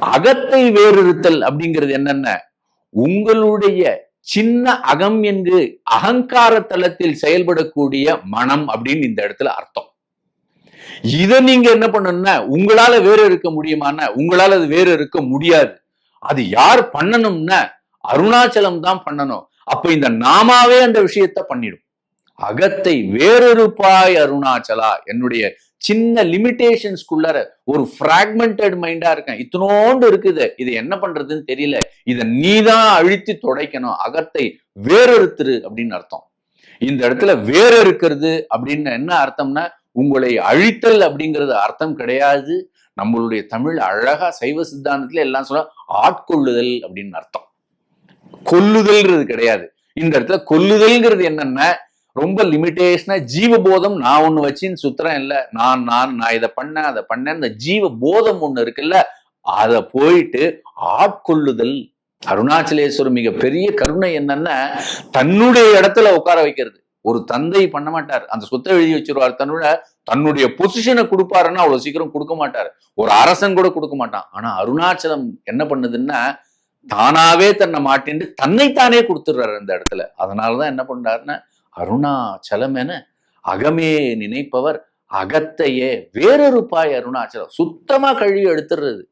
அகத்தை வேறிருத்தல் அப்படிங்கிறது என்னென்ன? உங்களுடைய சின்ன அகம் என்று அகங்கார தளத்தில் செயல்படக்கூடிய மனம் அப்படின்னு இந்த இடத்துல அர்த்தம். இதை நீங்க என்ன பண்ணணும்னா உங்களால வேறு இருக்க முடியுமான உங்களால அது வேறு இருக்க முடியாது. அது யார் பண்ணணும்னா அருணாச்சலம் தான் பண்ணணும். அப்ப இந்த நாமாவே அந்த விஷயத்த பண்ணிடும். அகத்தை வேறொருப்பாய் அருணாச்சலா என்னுடைய சின்ன லிமிடேஷன்ஸ்குள்ளார ஒரு பிராக்மெண்டட் மைண்டா இருக்கேன். இத்தனோண்டு இருக்குது. இது என்ன பண்றதுன்னு தெரியல. இதை நீதான் அழித்து துடைக்கணும். அகத்தை வேறொருத்தரு அப்படின்னு அர்த்தம். இந்த இடத்துல வேற இருக்கிறது அப்படின்னு என்ன அர்த்தம்னா உங்களை அழித்தல் அப்படிங்கிறது அர்த்தம் கிடையாது. நம்மளுடைய தமிழ் அழகா சைவ சித்தாந்தத்துல எல்லாம் சொல்ல ஆட்கொள்ளுதல் அப்படின்னு அர்த்தம். கொல்லுதல்ங்கிறது கிடையாது. இந்த இடத்துல கொல்லுதல்ங்கிறது என்னன்னா ரொம்ப லிமிட்டேஷனா ஜீவபோதம் நான் ஒண்ணு வச்சின்னு சுத்துறேன் இல்லை. நான் நான் நான் இதை பண்ணேன் அதை பண்ணேன். இந்த ஜீவ போதம் ஒண்ணு இருக்குல்ல அதை போயிட்டு ஆட்கொள்ளுதல். அருணாச்சலேஸ்வரர் மிக பெரிய கருணை என்னன்னா தன்னுடைய இடத்துல உட்கார வைக்கிறது. ஒரு தந்தை பண்ண மாட்டார். அந்த சொத்தை எழுதி வச்சிருவார் தன்னோட. தன்னுடைய பொசிஷனை கொடுப்பாருன்னா அவ்வளவு சீக்கிரம் கொடுக்க மாட்டார். ஒரு அரசன் கூட கொடுக்க மாட்டான். ஆனா அருணாச்சலம் என்ன பண்ணுதுன்னா தானாவே தன்னை மாட்டின்னு தன்னைத்தானே கொடுத்துடுறாரு அந்த இடத்துல. அதனாலதான் என்ன பண்றாருன்னா அருணாச்சலம் என அகமே நினைப்பவர் அகத்தையே. வேறொரு பாய் அருணாச்சலம். சுத்தமா கழுவி எடுத்துடுறது